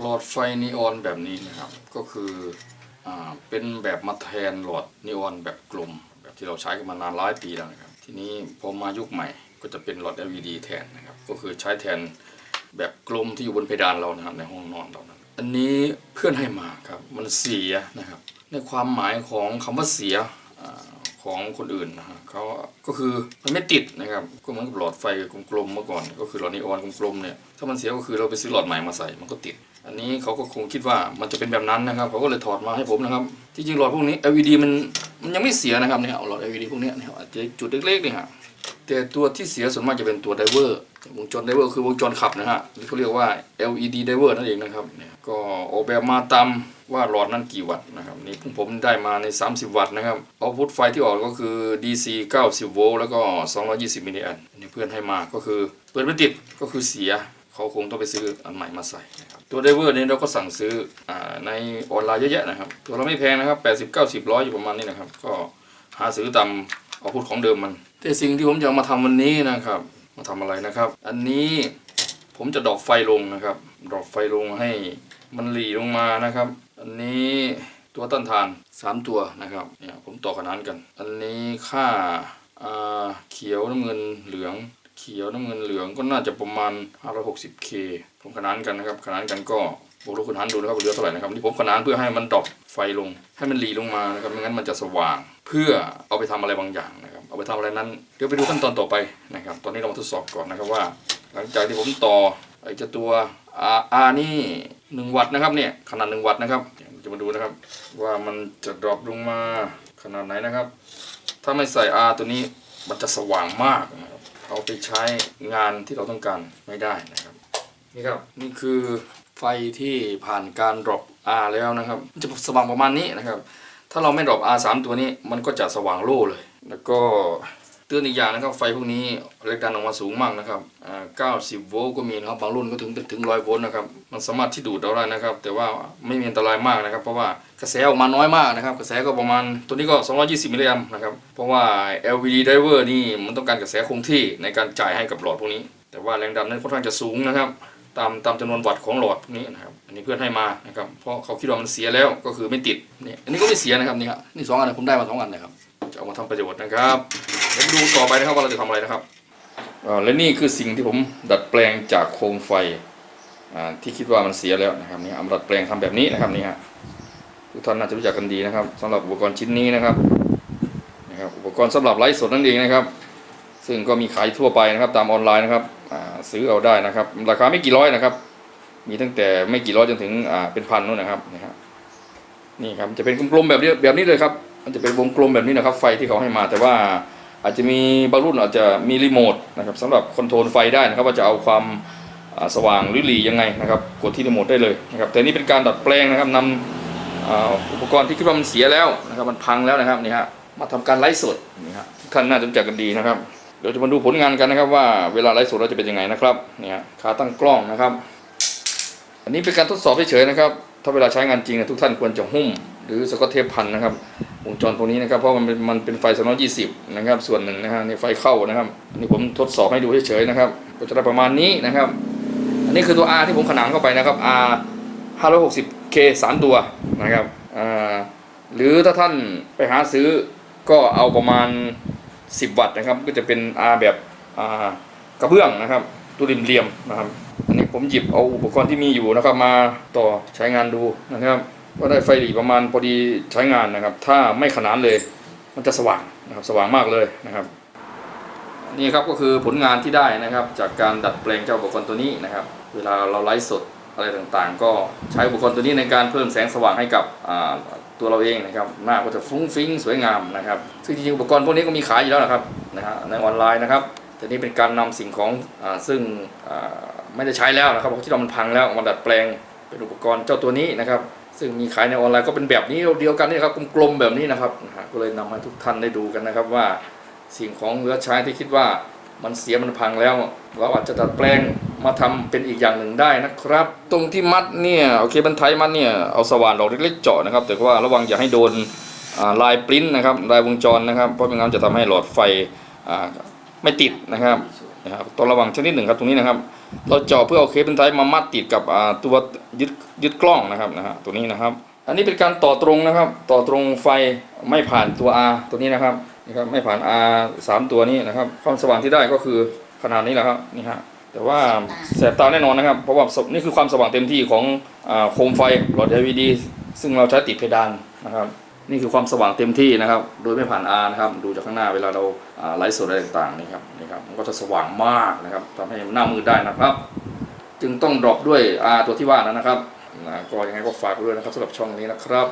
หลอดไฟนีออนแบบนี้นะครับ ก็คืออเป็นแบบมาแทนหลอดนีออนแบบกลม แบบที่เราใช้กันมานานหลายปีแล้วนะครับ ทีนี้พอมายุคใหม่ก็จะเป็นหลอด LED แทนนะครับ ก็คือใช้แทนแบบกลมที่อยู่บนเพดานเรานะครับในห้องนอนเรานั้นอันนี้เพื่อนให้มาครับมันเสียนะครับ ในความหมายของคำว่าเสียอของคนอื่นนะฮะเขาก็คือมันไม่ติดนะครับก็เหมือนกับหลอดไฟกลมๆเมื่อก่อน ก็คือหลอดนีออนกลมๆเนี่ยถ้ามันเสียก็คือเราไปซื้อหลอดใหม่มาใส่มันก็ติด อันนี้เขาก็คงคิดว่ามันจะเป็นแบบนั้นนะครับเขาก็เลยถอดมาให้ผมนะครับ ที่จริงหลอดพวกนี้ LED มันมันยังไม่เสียนะครับเนี่ยหลอด LED พวกนี้เนี่ยอาจจะจุดเล็กๆนี่ฮะแต่ตัวที่เสียส่วนมากจะเป็นตัวไดเวอร์วงจรไดเวอร์คือวงจรขับนะฮะหรือเขาเรียกว่า LED ไดเวอร์นั่นเองนะครับเนี่ยก็ออกแบบมาตามว่าหลอดนั้นกี่วัตต์นะครับนี่ผมผมได้มาใน 30 วัตต์นะครับเอาพุทไฟที่ออกก็คือ DC 90 โวลต์แล้วก็ 220 มิลลิแอมป์นนี่เพื่อนให้มาก็คือเปิดไม่ติดก็คือเสีย เขาคงต้องไปซื้ออันใหม่มาใส่นะครับตัวไดเวอร์นี้เราก็สั่งซื้ออในออนไลน์เยอะแยะนะครับ ตัวเราไม่แพงนะครับ 80 90ร้อยอยู่ประมาณนี้นะครับ ก็หาซื้อตามเอาพูดของเดิมมัน แต่สิ่งที่ผมจะมาทำวันนี้นะครับ มาทำอะไรนะครับ อันนี้ผมจะดอกไฟลงนะครับ ดอกไฟลงให้มันหลีลงมานะครับ อันนี้ตัวต้านทาน 3 ตัวนะครับเนี่ยผมต่อขนานกัน อันนี้ค่าเขียวน้ำเงินเหลือง เขียวน้ำเงินเหลืองก็น่าจะประมาณ 560k ผมขนานกันนะครับขนานกันก็บวกลบคูณหารดูนะครับว่าเหลือเท่าไหร่นะครับที่ผมขนานเพื่อให้มันดรอปไฟลง ให้มันหลีลงมานะครับไม่งั้นมันจะสว่าง เพื่อเอาไปทำอะไรบางอย่างนะครับเอาไปทำอะไรนั้นเดี๋ยวไปดูขั้นตอนต่อไปนะครับ ตอนนี้เรามาทดสอบก่อนนะครับว่า หลังจากที่ผมต่อไอ้เจ้าตัว R R นี่1วัตต์นะครับเนี่ยขนาด1วัตต์นะครับจะมาดูนะครับ ว่ามันจะดรอปลงมาขนาดไหนนะครับ ถ้าไม่ใส่ R ตัวนี้มันจะสว่างมากนะครับ เอาไปใช้งานที่เราต้องการไม่ได้นะครับนี่ครับนี่คือไฟที่ผ่านการดรอป R แล้วนะครับมันจะสว่างประมาณนี้นะครับ ถ้าเราไม่ดรอป R 3 ตัวนี้มันก็จะสว่างโล่เลย แล้วก็ เตือนอีกอย่างนะครับไฟพวกนี้แรงดันออกมาสูงมากนะครับอ่า90 โวลต์ก็มีนะครับบางรุ่นก็ถึงถึง 100 โวลต์นะครับมันสามารถที่ดูดเอาได้นะครับ แต่ว่าไม่มีอันตรายมากนะครับ เพราะว่ากระแสออกมาน้อยมากนะครับ กระแสก็ประมาณตัวนี้ก็ 220 มิลลิแอมป์นะครับเพราะว่า LVD driver นี่มันต้องการกระแสคงที่ในการจ่ายให้กับหลอดพวกนี้ แต่ว่าแรงดันนั้นค่อนข้างจะสูงนะครับตามตามจำนวนวัตต์ของหลอดพวกนี้นะครับอันนี้เพื่อนให้มานะครับเพราะเขาคิดว่ามันเสียแล้วก็คือไม่ติดนี่อันนี้ก็ไม่เสียนะครับนี่ครับนี่สองอันผมได้มาสองอันนะครับจะเอามาทำประโยชน์นะครับ เดี๋ยวมาดูต่อไปนะครับว่าเราจะทำอะไรนะครับและนี่คือสิ่งที่ผมดัดแปลงจากโคมไฟที่คิดว่ามันเสียแล้วนะครับนี่เอามาดัดแปลงทำแบบนี้นะครับนี่ฮะทุกท่านน่าจะรู้จักกันดีนะครับสำหรับอุปกรณ์ชิ้นนี้นะครับนะครับอุปกรณ์สำหรับไลฟ์สดนั่นเองนะครับ ซึ่งก็มีขายทั่วไปนะครับตามออนไลน์นะครับซื้อเอาได้นะครับ ราคาไม่กี่ร้อยนะครับ มีตั้งแต่ไม่กี่ร้อยจนถึงเป็นพันนู่นนะครับนี่ครับนี่ครับจะเป็นกลมๆแบบนี้แบบนี้เลยครับ มันจะเป็นวงกลมแบบนี้นะครับ ไฟที่เขาให้มาแต่ว่า อาจจะมีบางรุ่นอาจจะมีรีโมทนะครับสำหรับคอนโทรลไฟได้นะครับว่าจะเอาความสว่างหรือหลียังไงนะครับกดที่รีโมทได้เลยนะครับแต่นี่เป็นการดัดแปลงนะครับนำอ่าอุปกรณ์ที่คิดว่ามันเสียแล้วนะครับมันพังแล้วนะครับนี่ฮะมาทำการไลฟ์สดนี่ฮะทุกท่านน่าจะรู้จักกันดีนะครับเดี๋ยวจะมาดูผลงานกันนะครับว่าเวลาไลฟ์สดเราจะเป็นยังไงนะครับเนี่ยขาตั้งกล้องนะครับ อันนี้เป็นการทดสอบเฉยๆนะครับถ้าเวลาใช้งานจริงนยทุกท่านควรจะหุ้ม หรือสกอตเทปพันนะครับ วงจรตรงนี้นะครับเพราะมันเป็นมันเป็นไฟ220นะครับ ส่วนหนึ่งนะฮะในไฟเข้านะครับอันนี้ผมทดสอบให้ดูเฉยๆนะครับ ก็จะได้ประมาณนี้นะครับ อันนี้คือตัว R ที่ผมขนานเข้าไปนะครับ R 560K 3 ตัวนะครับอ่าหรือถ้าท่านไปหาซื้อก็เอาประมาณ 10 วัตต์นะครับ ก็จะเป็น R แบบอ่ากระเบื้องนะครับ ตัวริมเหลี่ยมนะครับ อันนี้ผมหยิบเอาอุปกรณ์ที่มีอยู่นะครับ มาต่อใช้งานดูนะครับ ก็ได้ไฟหลีประมาณพอดีใช้งานนะครับ ถ้าไม่ขนานเลยมันจะสว่างนะครับสว่างมากเลยนะครับ นี่ครับก็คือผลงานที่ได้นะครับ จากการดัดแปลงเจ้าอุปกรณ์ตัวนี้นะครับ เวลาเราไลฟ์สดอะไรต่างๆ ก็ใช้อุปกรณ์ตัวนี้ในการเพิ่มแสงสว่างให้กับตัวเราเองนะครับหน้าก็จะฟุ้งฟิ้งสวยงามนะครับซึ่งจริงๆอุปกรณ์พวกนี้ก็มีขายอยู่แล้วนะครับนะฮะในออนไลน์นะครับแต่นี่เป็นการนำสิ่งของอซึ่งไม่ได้ใช้แล้วนะครับเพราะที่เรามันพังแล้วมาดัดแปลงเป็นอุปกรณ์เจ้าตัวนี้นะครับ ซึ่งมีขายในออนไลน์ก็เป็นแบบนี้เดียวกันนี่ครับกลมๆแบบนี้นะครับนะก็เลยนำให้ทุกท่านได้ดูกันนะครับว่าสิ่งของเหลือใช้ที่คิดว่ามันเสียมันพังแล้ว เราอาจจะดัดแปลงมาทำเป็นอีกอย่างหนึ่งได้นะครับ ตรงที่มัดเนี่ยโอเคบันไทยมัดเนี่ยเอาสว่านดอกเล็กๆเจาะนะครับ แต่ว่าระวังอย่าให้โดนลายปริ้นนะครับลายวงจรนะครับ เพราะไม่งั้นจะทำให้หลอดไฟไม่ติดนะครับนะครับต้องระวังชนิดหนึ่งครับตรงนี้นะครับ เราเจาะเพื่อเอาเคเบิลไทมามัดติดกับตัวยึดยึดกล้องนะครับนะฮะตัวนี้นะครับ อันนี้เป็นการต่อตรงนะครับ ต่อตรงไฟไม่ผ่านตัว R ตัวนี้นะครับนี่ครับไม่ผ่าน R สามตัวนี้นะครับ ความสว่างที่ได้ก็คือขนาดนี้แหละครับนี่ฮะแต่ว่าแสบตาแน่นอนนะครับ เพราะว่านี่คือความสว่างเต็มที่ของอโคมไฟหลอด LED ซึ่งเราใช้ติดเพดานนะครับ นี่คือความสว่างเต็มที่นะครับ โดยไม่ผ่าน R นะครับ ดูจากข้างหน้าเวลาเราไลฟ์สดอะไรต่างๆนี่ครับนี่ครับมันก็จะสว่างมากนะครับทำให้หน้ามือได้นะครับ จึงต้องดรอปด้วย R ตัวที่ว่านั้นนะครับนะก็ยังไงก็ฝากด้วยนะครับสำหรับช่องนี้นะครับ